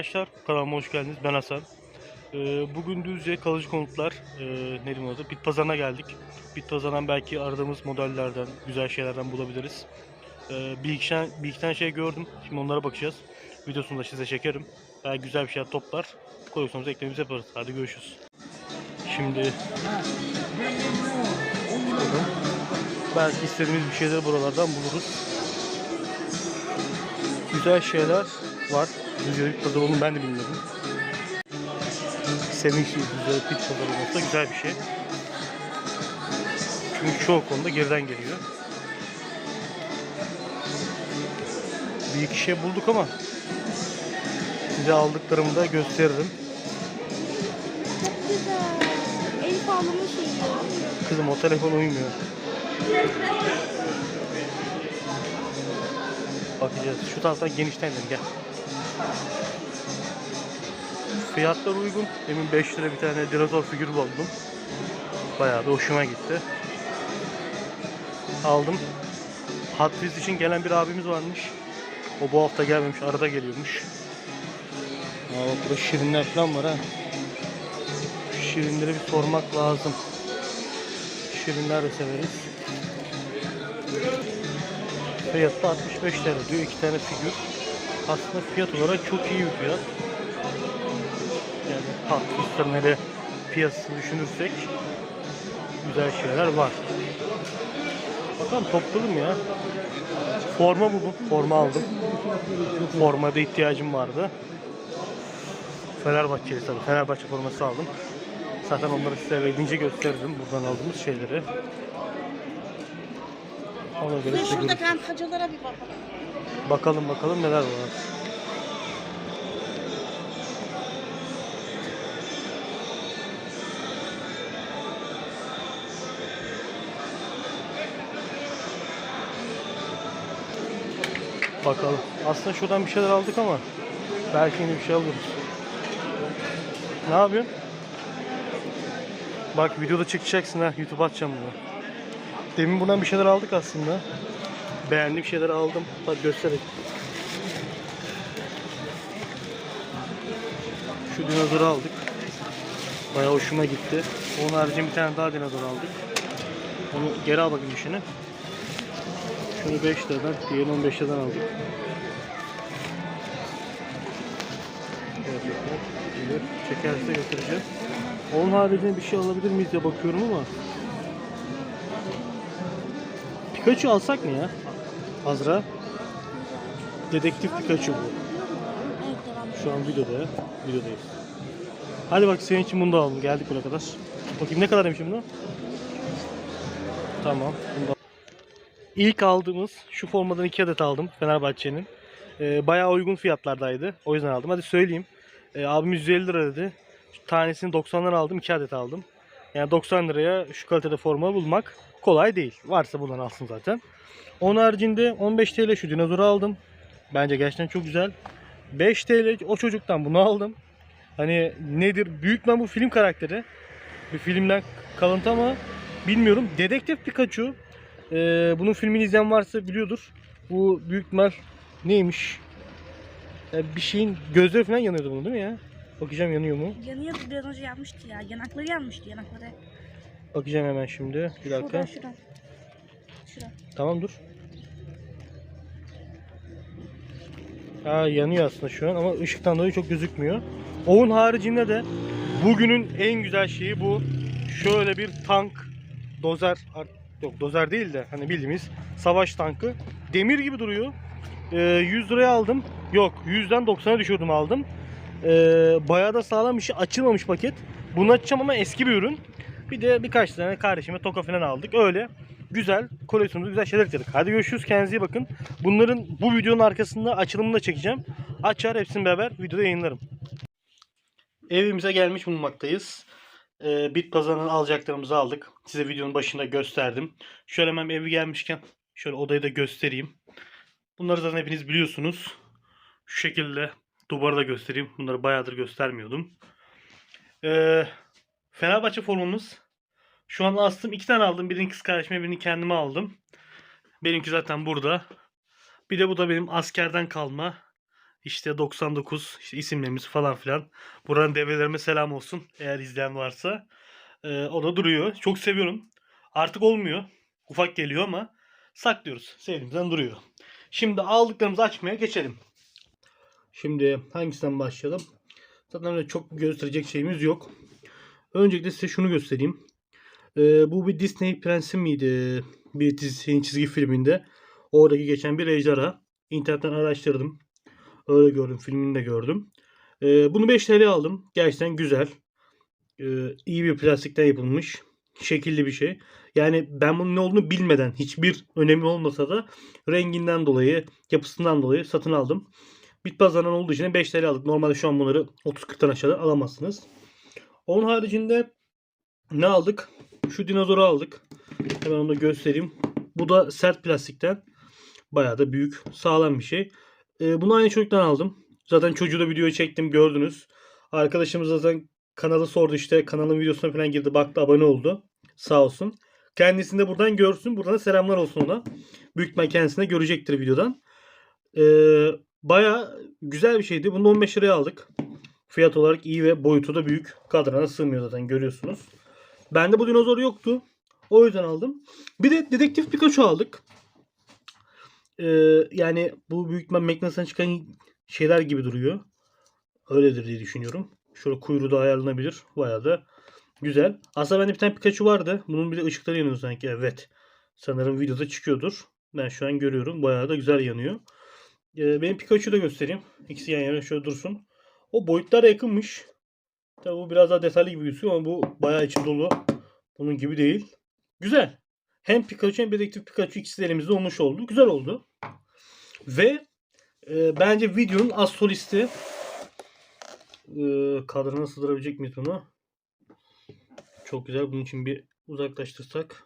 arkadaşlar, kanalıma hoş geldiniz. Ben Hasan. Ee, bugün Düzce Kalıcı Konutlar, e, ne diyeyim adı? Bit Pazarı'na geldik. Bit Pazarı'ndan belki aradığımız modellerden, güzel şeylerden bulabiliriz. Ee, bir, iki, bir iki tane şey gördüm. Şimdi onlara bakacağız. Videosunu da size çekerim. Belki güzel bir şeyler toplar. Koleksiyonumuza eklememizi yaparız. Hadi görüşürüz. Şimdi belki istediğimiz bir şeyleri buralardan buluruz. Güzel şeyler var. Düzce Bit Pazarı olduğunu ben de bilmiyordum. Sevinçli Düzce Bit Pazarı olması güzel bir şey. Çünkü çoğu konuda geriden geliyor. Bir iki şey bulduk ama size aldıklarımı da gösteririm. Güzel. El bağlama şeyi. Kızım o telefon uymuyor. Bakacağız. Şu taraftan genişten gel. Fiyatlar uygun. Demin 5 lira bir tane dinozor figürü buldum. Bayağı da hoşuma gitti. Aldım. Hot Wheels için gelen bir abimiz varmış. O bu hafta gelmemiş, arada geliyormuş. Aa bak burada şirinler falan var ha. Şirinleri bir sormak lazım. Şirinler de severiz. Fiyatı 65 lira diyor. iki tane figür. Aslında fiyat olarak çok iyi bir fiyat. Yani hele piyasasını düşünürsek güzel şeyler var. Bakalım topladım ya. Forma buldum. Forma aldım. Formada ihtiyacım vardı. Fenerbahçeli tabii. Fenerbahçe forması aldım. Zaten onları size evlenince gösteririm buradan aldığımız şeyleri. Ona göre Ve size şurada görüşürüz. kankacalara bir bakalım. Bakalım bakalım neler var. Bakalım. Aslında şuradan bir şeyler aldık ama belki yine bir şey alırız. Ne yapıyorsun? Bak videoda çekeceksin ha. YouTube'a atacağım bunu. Demin bundan bir şeyler aldık aslında. Beğendiğim şeyleri aldım. Bak göstereyim. Şu dinozoru aldık. Bayağı hoşuma gitti. Onun haricinde bir tane daha dinozor aldık. Onu geri al bakayım işini. Şunu 5 liradan, diğerini 15 liradan aldık. Çekerse götüreceğim. Onun haricinde bir şey alabilir miyiz diye bakıyorum ama Pikachu alsak mı ya? Azra. Dedektif Pikachu bu. Şu an videoda. Videodayız. Hadi bak senin için bunu da alalım. Geldik buraya kadar. Bakayım ne kadar demişim bunu? Tamam. Bunu İlk aldığımız şu formadan iki adet aldım Fenerbahçe'nin. Ee, bayağı uygun fiyatlardaydı. O yüzden aldım. Hadi söyleyeyim. Ee, abim 150 lira dedi. Tanesini 90'dan aldım. 2 adet aldım. Yani 90 liraya şu kalitede forma bulmak kolay değil. Varsa bundan alsın zaten. Onun haricinde 15 TL şu dinozoru aldım. Bence gerçekten çok güzel. 5 TL o çocuktan bunu aldım. Hani nedir? Büyük ben bu film karakteri. Bir filmden kalıntı ama bilmiyorum. Dedektif Pikachu. Ee, bunun filmini izleyen varsa biliyordur. Bu büyük ihtimal neymiş? Ya bir şeyin gözleri falan yanıyordu bunun değil mi ya? Bakacağım yanıyor mu? Yanıyordu biraz önce yanmıştı ya. Yanakları yanmıştı yanakları. Bakacağım hemen şimdi. Bir dakika. Şuradan şuradan. Şuradan. Tamam dur. Ha yanıyor aslında şu an ama ışıktan dolayı çok gözükmüyor. Onun haricinde de bugünün en güzel şeyi bu. Şöyle bir tank dozer yok dozer değil de hani bildiğimiz savaş tankı. Demir gibi duruyor. Ee, 100 liraya aldım. Yok 100'den 90'a düşürdüm aldım. Ee, bayağı da sağlam bir şey. Açılmamış paket. Bunu açacağım ama eski bir ürün. Bir de birkaç tane kardeşime toka falan aldık. Öyle güzel koleksiyonumuzda güzel şeyler getirdik. Hadi görüşürüz. Kendinize iyi bakın. Bunların bu videonun arkasında açılımını da çekeceğim. Açar hepsini beraber videoda yayınlarım. Evimize gelmiş bulunmaktayız. Ee, bit pazarından alacaklarımızı aldık. Size videonun başında gösterdim. Şöyle hemen evi gelmişken şöyle odayı da göstereyim. Bunları zaten hepiniz biliyorsunuz. Şu şekilde duvarı da göstereyim. Bunları bayağıdır göstermiyordum. Ee, Fenerbahçe formamız. Şu an astım. iki tane aldım. Birini kız kardeşime birini kendime aldım. Benimki zaten burada. Bir de bu da benim askerden kalma İşte 99 işte isimlerimiz falan filan. Buranın devrelerime selam olsun eğer izleyen varsa. Ee, o da duruyor. Çok seviyorum. Artık olmuyor. Ufak geliyor ama saklıyoruz. Sevdiğimizden duruyor. Şimdi aldıklarımızı açmaya geçelim. Şimdi hangisinden başlayalım? Zaten öyle çok gösterecek şeyimiz yok. Öncelikle size şunu göstereyim. Ee, bu bir Disney Prensi miydi? Bir dizi, çizgi filminde. Oradaki geçen bir ejderha. İnternetten araştırdım. Öyle gördüm. Filmini de gördüm. Ee, bunu 5 TL aldım. Gerçekten güzel. Ee, iyi bir plastikten yapılmış. Şekilli bir şey. Yani ben bunun ne olduğunu bilmeden hiçbir önemi olmasa da renginden dolayı, yapısından dolayı satın aldım. Bit olduğu için 5 TL aldık. Normalde şu an bunları 30-40'tan aşağıda alamazsınız. Onun haricinde ne aldık? Şu dinozoru aldık. Hemen onu da göstereyim. Bu da sert plastikten. Bayağı da büyük, sağlam bir şey. Ee, bunu aynı çocuktan aldım. Zaten çocuğu da videoyu çektim gördünüz. Arkadaşımız zaten kanalı sordu işte. Kanalın videosuna falan girdi. Baktı abone oldu. Sağ olsun. Kendisini de buradan görsün. Buradan da selamlar olsun ona. Büyük ihtimal kendisine görecektir videodan. Ee, bayağı güzel bir şeydi. Bunu da 15 liraya aldık. Fiyat olarak iyi ve boyutu da büyük. Kadrana sığmıyor zaten görüyorsunuz. Bende bu dinozor yoktu. O yüzden aldım. Bir de Dedektif Pikachu aldık. Ee, yani bu büyük ihtimal McNuggets'tan çıkan şeyler gibi duruyor. Öyledir diye düşünüyorum. Şöyle kuyruğu da ayarlanabilir. Bayağı da güzel. Aslında bende bir tane Pikachu vardı. Bunun bir de ışıkları yanıyor sanki. Evet. Sanırım videoda çıkıyordur. Ben şu an görüyorum. Bayağı da güzel yanıyor. Ee, benim Pikachu'yu da göstereyim. İkisi yan yana şöyle dursun. O boyutlara yakınmış. Tabi bu biraz daha detaylı gibi gözüküyor ama bu bayağı içi dolu. Bunun gibi değil. Güzel. Hem Pikachu hem Dedektif Pikachu ikisi de elimizde olmuş oldu. Güzel oldu. Ve e, bence videonun az solisti e, kadrına sığdırabilecek miyiz bunu? Çok güzel. Bunun için bir uzaklaştırsak.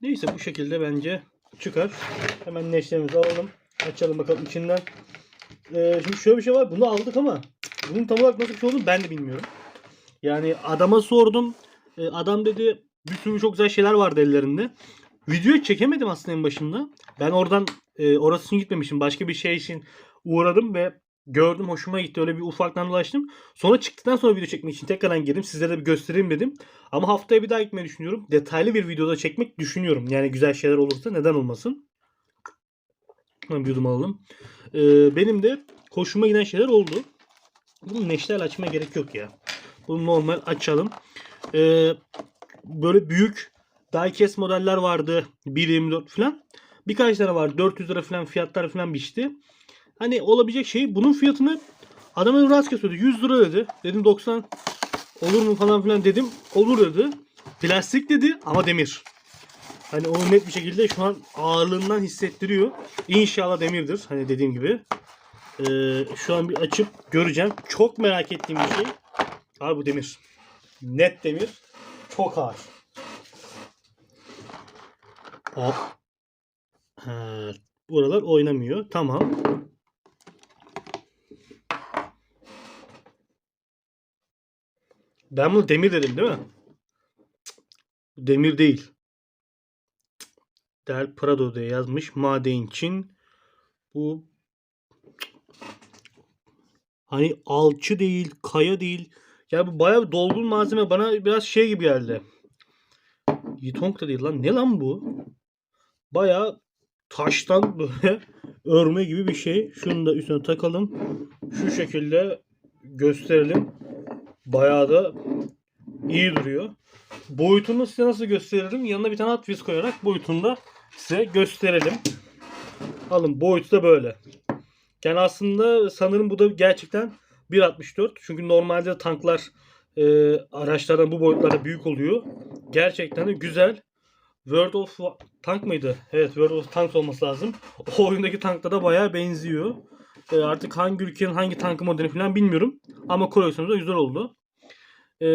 Neyse bu şekilde bence çıkar. Hemen neşterimizi alalım. Açalım bakalım içinden. Ee, şimdi şöyle bir şey var. Bunu aldık ama bunun tam olarak nasıl bir şey olduğunu ben de bilmiyorum. Yani adama sordum. Ee, adam dedi bir sürü çok güzel şeyler vardı ellerinde. Videoyu çekemedim aslında en başında. Ben oradan e, orası için gitmemişim. Başka bir şey için uğradım ve gördüm hoşuma gitti. Öyle bir ufaktan dolaştım. Sonra çıktıktan sonra video çekmek için tekrardan girdim. Sizlere de bir göstereyim dedim. Ama haftaya bir daha gitmeyi düşünüyorum. Detaylı bir videoda çekmek düşünüyorum. Yani güzel şeyler olursa neden olmasın. Hemen bir yudum alalım. Ee, benim de hoşuma giden şeyler oldu. Bunu neşterle açmaya gerek yok ya. Bunu normal açalım. Ee, böyle büyük diecast modeller vardı. 1.24 falan. Birkaç tane var. 400 lira falan fiyatlar falan biçti. Hani olabilecek şey bunun fiyatını adamın rastgele söyledi. 100 lira dedi. Dedim 90 olur mu falan filan dedim. Olur dedi. Plastik dedi ama demir. Hani onu net bir şekilde şu an ağırlığından hissettiriyor. İnşallah demirdir. Hani dediğim gibi. Ee, şu an bir açıp göreceğim. Çok merak ettiğim bir şey. Abi bu demir. Net demir. Çok ağır. Hop. Ha, buralar oynamıyor. Tamam. Ben bunu demir dedim değil mi? Demir değil. Del Prado diye yazmış. Maden için. Bu hani alçı değil, kaya değil. Ya bu bayağı dolgun malzeme. Bana biraz şey gibi geldi. Yitong da değil lan. Ne lan bu? Bayağı taştan böyle örme gibi bir şey. Şunu da üstüne takalım. Şu şekilde gösterelim. Bayağı da iyi duruyor. Boyutunu size nasıl gösteririm? Yanına bir tane Hot Wheels koyarak boyutunu da size gösterelim. Alın boyutu da böyle. Yani aslında sanırım bu da gerçekten 1.64. Çünkü normalde tanklar e, araçlardan bu boyutlarda büyük oluyor. Gerçekten de güzel. World of Tank mıydı? Evet World of Tanks olması lazım. O oyundaki tankla da bayağı benziyor. E, artık hangi ülkenin hangi tankı modeli falan bilmiyorum. Ama koleksiyonu da güzel oldu. E,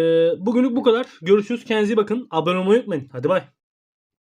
bugünlük bu kadar. Görüşürüz. Kendinize bakın. Abone olmayı unutmayın. Hadi bay.